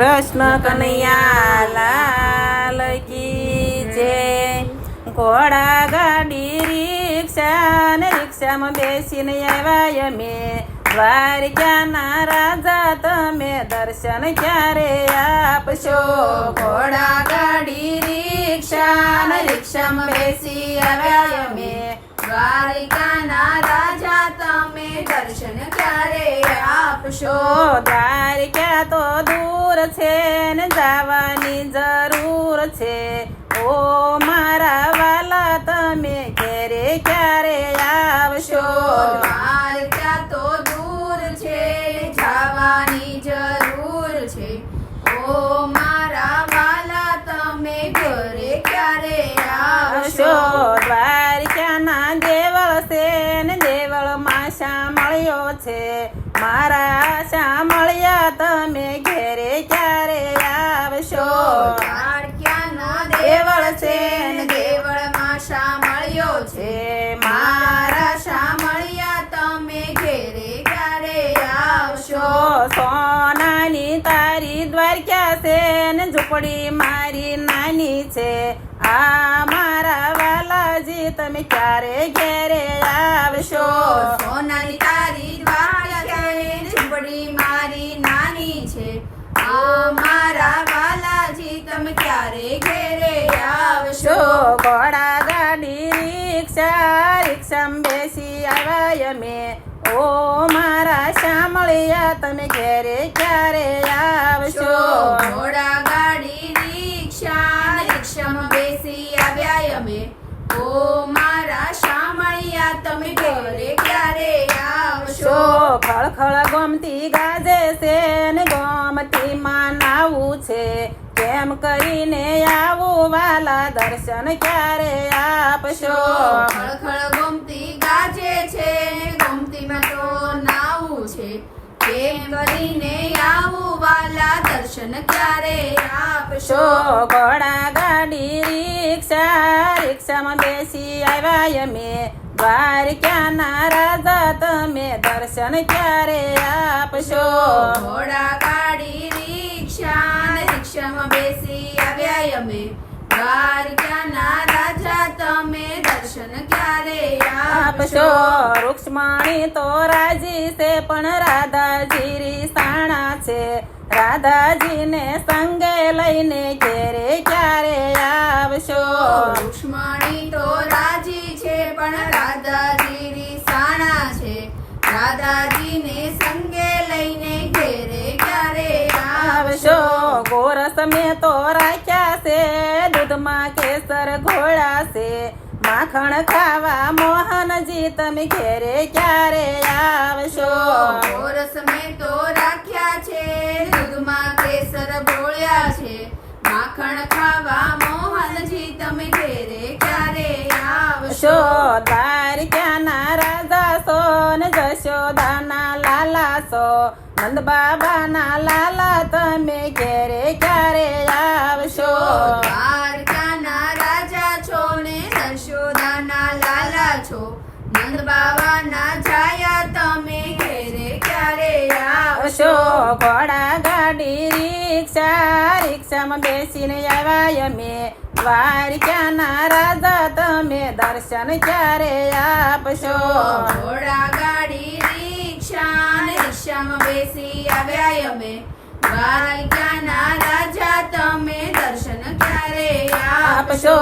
કૃષ્ણ કનૈયા, લાલ કી જય. ઘોડા ગાડી રિક્ષા ને રિક્ષામાં બેસીને આવ્યા અમે. દ્વારકાના રાજા તમે દર્શન ક્યારે આપશો? ઘોડા ગાડી રિક્ષા ને રિક્ષામાં બેસી આવ્યા અમે. દ્વારિકાના રાજા તમે દર્શન ક્યારે આપશો દ્વારકા તો દૂર છે ને જવાની જરૂર છે. ઓ મારા વાલા તમે ઘેરે ક્યારે આવશો? દ્વારકા તો દૂર છે જવાની જરૂર છે. ઓ મારા વાલા તમે ઘરે ક્યારે આવશો? આવશો? શામળ્યો છે. મારા શામળિયા તમે ઘેરે ક્યારે આવશો? દેવળ છે દેવળમાં શામળ્યો છે. મારા શામળિયા તમે ઘેરે ક્યારે આવશો? સોનાની તારી દ્વારકા છે ને ઝૂંપડી મારી નાની છે. આ મારા વાલાજી તમે ક્યારે ઘેરે આવશો સોનાની તારી દ્વારકા ઝૂંપડી મારી નાની છે ઓ મારા વાલાજી તમે ક્યારે ઘેરે શો આવશો ઘોડા ગાડી રિક્ષા રિક્ષામાં બેસી આવ્યા અમે ઓ મારા શ્યામળિયા તમે ઘેરે ક્યારે આવશો? ઘોડા ગાડી રિક્ષા રિક્ષામાં બેસી આવ્યા અમે. ઓ મારા શ્યામળિયા તમે ઘેરે ક્યારે આવશો? ખળખળ ગમતી ગાજે છે ને ગમતી માનાવું છે. કેમ કરીને આવું વાલા દર્શન ક્યારે આપશો? ખળખળ ગમતી ગાજે છે ગમતીમાં તો નાવું છે. કેમ કરીને આવું વાલા દર્શન ક્યારે આપશો? ઘોડા ગાડી રિક્ષા રિક્ષામાં બેસી આવ્યા અમે. ક્યાં રાજા તમે દર્શન ક્યારે આપશો? ઘોડા ગાડી રિક્ષા રિક્ષામાં બેસી આવ્યા અમે. દ્વારકાના રાજા તમે દર્શન ક્યારે આપશો? રૂક્ષ્મણી તો રાજી છે પણ રાધાજી રીસાણા છે. રાધાજીને સંગે લઈને ઘેરે ક્યારે આવશો? રૂક્ષ્મણી તો રાજી છે પણ રાધાજી રીસાણા છે. રાધાજીને સંગે દૂધમાં કેસર ઘોળાશે માખણ ખાવા મોહનજી તમે ઘેરે ક્યારે આવશો? ગોરસ મેં તો રાખ્યા છે દૂધમાં કેસર ભોળ્યા છે માખણ ખાવા મોહનજી તમે ઘેરે ક્યારે આવશો? દ્વારકાના રાજા સો ને જશોદાના લાલા સો નંદ બાબાના લાલા તમે ઘેરે ક્યારે આવશો? સંશોદાના લાલા છો. નંદ બાબાના છાયા તમે ઘેરે ક્યારે આવશો? ઘોડા ગાડી રિક્ષા રિક્ષામાં બેસીને આવ્યા અમે. દ્વારકાના રાજા તમે દર્શન ક્યારે આપશો? ઘોડા ગાડી રિક્ષા રિક્ષામાં બેસી આવ્યા અમે. દ્વારકાના રાજા તમે દર્શન ક્યારે આપશો?